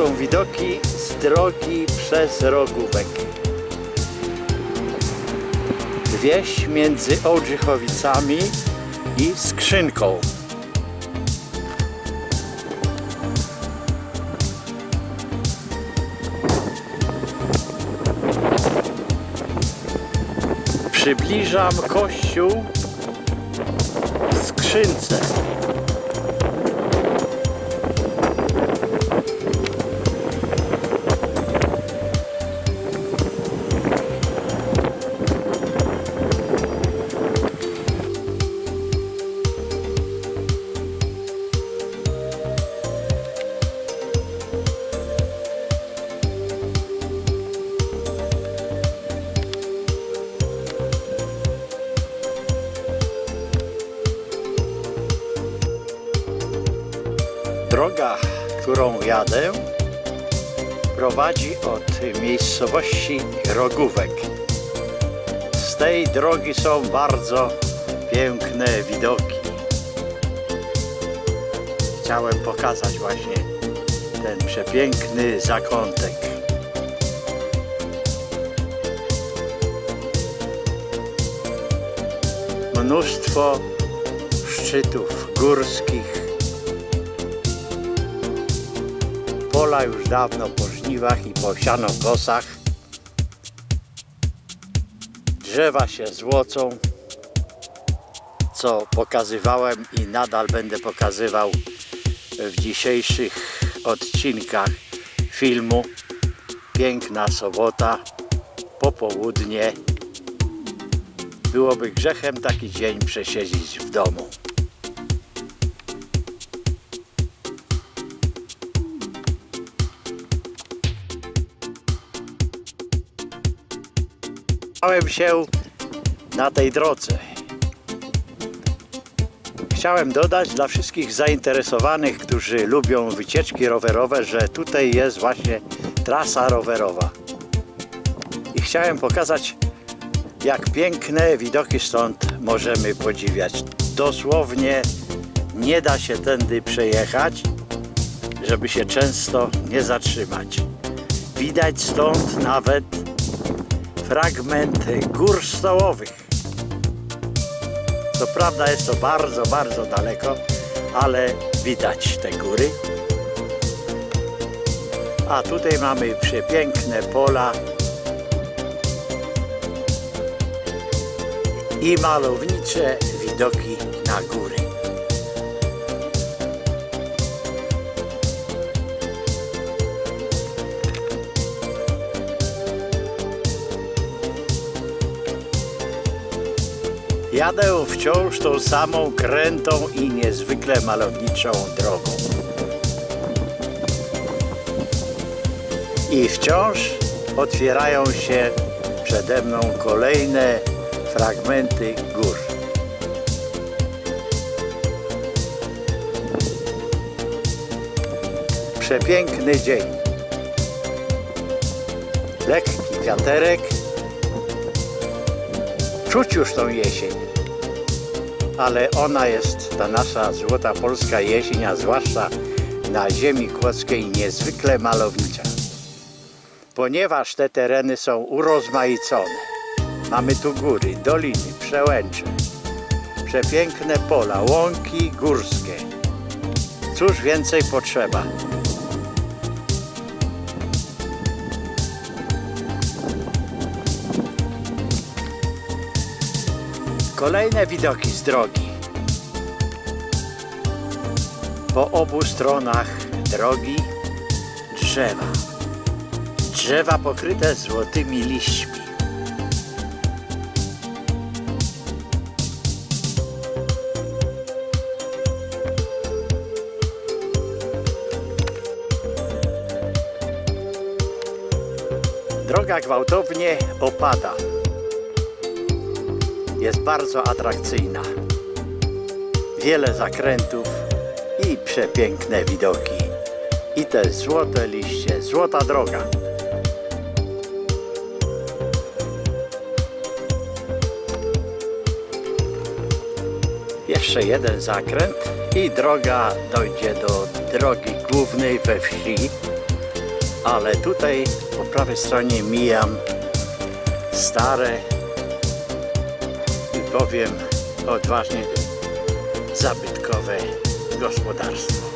Są widoki z drogi przez Rogówek. Wieś między Ołdrzychowicami i Skrzynką. Przybliżam kościół w Skrzynce. Droga, którą jadę, prowadzi od miejscowości Rogówek. Z tej drogi są bardzo piękne widoki. Chciałem pokazać właśnie ten przepiękny zakątek. Mnóstwo szczytów górskich, pola już dawno po żniwach i po sianokosach. Drzewa się złocą, co pokazywałem i nadal będę pokazywał w dzisiejszych odcinkach filmu. Piękna sobota, popołudnie. Byłoby grzechem taki dzień przesiedzieć w domu. Stałem się na tej drodze. Chciałem dodać dla wszystkich zainteresowanych, którzy lubią wycieczki rowerowe, że tutaj jest właśnie trasa rowerowa. I chciałem pokazać, jak piękne widoki stąd możemy podziwiać. Dosłownie nie da się tędy przejechać, żeby się często nie zatrzymać. Widać stąd nawet fragment gór stołowych. Co prawda jest to bardzo, bardzo daleko, ale widać te góry. A tutaj mamy przepiękne pola i malownicze widoki na góry. Jadę wciąż tą samą krętą i niezwykle malowniczą drogą. I wciąż otwierają się przede mną kolejne fragmenty gór. Przepiękny dzień. Lekki wiaterek. Czuć już tą jesień. Ale ona jest, ta nasza złota polska jesień, a zwłaszcza na ziemi kłodzkiej niezwykle malownicza. Ponieważ te tereny są urozmaicone. Mamy tu góry, doliny, przełęcze, przepiękne pola, łąki górskie. Cóż więcej potrzeba? Kolejne widoki z drogi. Po obu stronach drogi drzewa. Drzewa pokryte złotymi liśćmi. Droga gwałtownie opada. Jest bardzo atrakcyjna. Wiele zakrętów i przepiękne widoki. I te złote liście, złota droga. Jeszcze jeden zakręt i droga dojdzie do drogi głównej we wsi ale tutaj po prawej stronie mijam stare powiem odważnie zabytkowe gospodarstwo.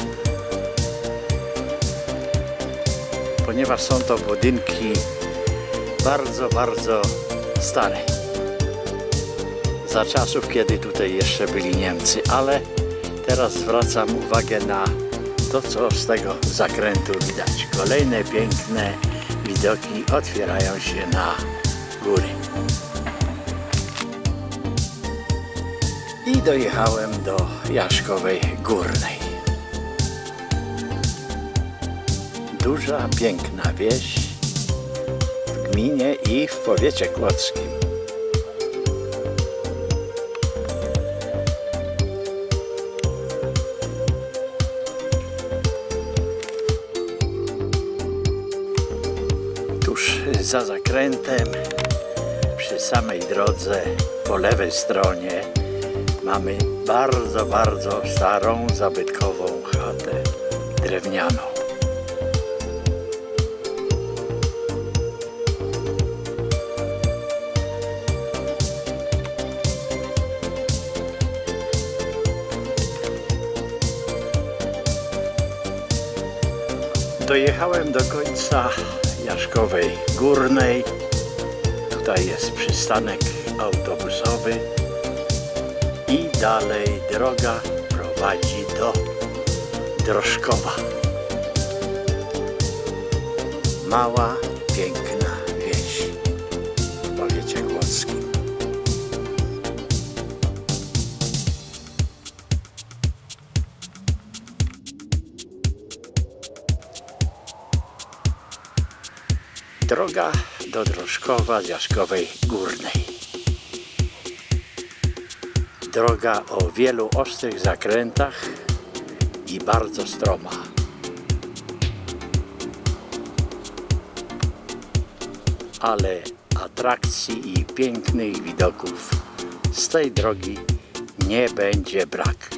Ponieważ są to budynki bardzo, bardzo stare. Za czasów, kiedy tutaj jeszcze byli Niemcy, ale teraz zwracam uwagę na to, co z tego zakrętu widać. Kolejne piękne widoki otwierają się na góry. I dojechałem do Jaszkowej Górnej. Duża, piękna wieś w gminie i w powiecie kłodzkim. Tuż za zakrętem, przy samej drodze, po lewej stronie, mamy bardzo, bardzo starą, zabytkową chatę drewnianą. Dojechałem do końca Jaszkowej Górnej. Tutaj jest przystanek autobusowy dalej droga prowadzi do Drożkowa. Mała, piękna wieś w powiecie. Droga do Drożkowa z Górnej. Droga o wielu ostrych zakrętach i bardzo stroma. Ale atrakcji i pięknych widoków z tej drogi nie będzie brak.